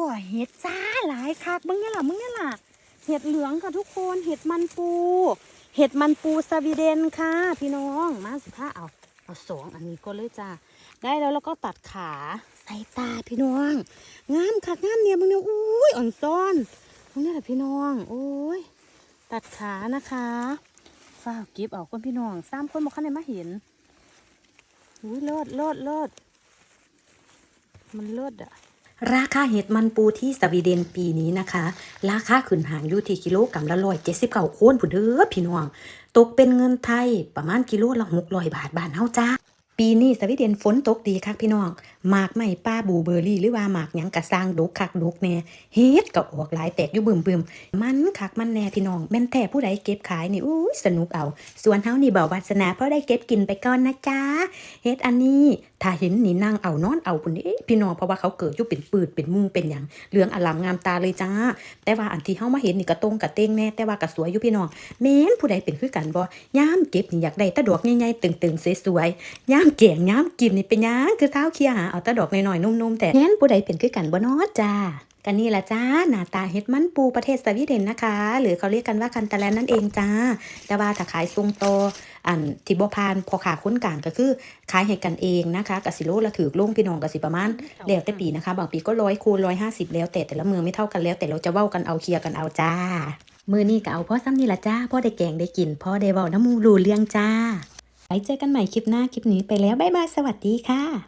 พ่อเห็ดจ้าหลายคักมึงเนี่ยล่ะมึงเนี่ยล่ะ เห็ดเหลืองค่ะทุกคนเห็ดมันปู เห็ดมันปูสวีเดนค่ะ พี่น้องมาสิค่ะเอาเอาสองอันนี้ก็เลยจ้าได้แล้วแล้วก็ตัดขาใส่ตาพี่น้องงามคักงามเนี่ยมึงเนี่ยอุ้ยอ่อนซ่อนมึงเนี่ยแหละพี่น้องโอ้ยตัดขานะคะฝ้าเก็บเอาคนพี่น้องสามคนบอกขันได้มาเห็นอุ้ยเลิศเลิศเลิศมันเลิศอะ ราคาเห็ดมันปูที่สวีเดนปีนี้นะคะ ราคาขึ้นหางอยู่ที่กิโลกรัมละร้อยเจ็ดสิบเก้าโคนผู้เด้อพี่น้อง ตกเป็นเงินไทยประมาณกิโลละหกร้อยบาทบาทเฮาจ้า ปีนี้สวีเดนฝนตกดีค่ะพี่น้อง หมากไม่ป้าบูเบอร์รี่ หรือว่าหมากหยังกะสร้างดกคักดกแน่เฮ็ดก็ออกหลายแตกอยู่บึมบึมมันคักมันแน่พี่น้องแม่นแท้ผู้ใดเก็บขายนี่อู้สนุกเอา ส่วนเฮานี่เบาวาสนาเพราะได้เก็บกินไปก่อนนะจ๊ะเฮ็ดอันนี้ถ้าเห็นนี่นั่งเอานอนเอาพุ่นเด้พี่น้องเพราะว่าเขาเกิดอยู่เป็นปืดเป็นมุงเป็นหยังเหลืองอลามงามตาเลยจ้า แต่ว่าอันที่เฮามาเห็นนี่ก็ตรงกับเต้งแน่แต่ว่าก็สวยอยู่พี่น้องแม้นผู้ใดเป็นคือกันบ่ยามเก็บนี่อยากได้ตะดอกใหญ่ๆตึงๆสวยๆยามแกงยามกินนี่เป็นหยังคือเท้าเคียหาเอาแตะดอกน้อยๆนุ่มๆแต่แม้นผู้ใดเป็นคือกันบ่เนาะจ้ากันนี่ละจ้าหน้าตาเฮ็ดมันปูประเทศสวีเดนนะคะ หรือเขาเรียกกันว่าคันตะแลนนั่นเองจ้า แต่ว่าถ้าขายทรงโตออันที่บ่พานพอขาค้นกลางก็คือขายให้กันเองนะคะกสิโลละถือลงพี่น้องกสิประมาณแล้วแต่ปีนะคะ บางปีก็ร้อยคูณร้อยห้าสิบแล้วแต่แต่ละเมืองไม่เท่ากันแล้ว แต่เราจะเว้ากันเอาเคลียร์กันเอาจ้า มือนี้ก็เอาพ่อซ้ำนี่ละจ้าพ่อได้แกงได้กินพ่อได้เว้าน้ำมูรูเลี้ยงจ้าไปเจอกันใหม่คลิปหน้าคลิปนี้ไปแล้วบ๊ายบายสวัสดีค่ะ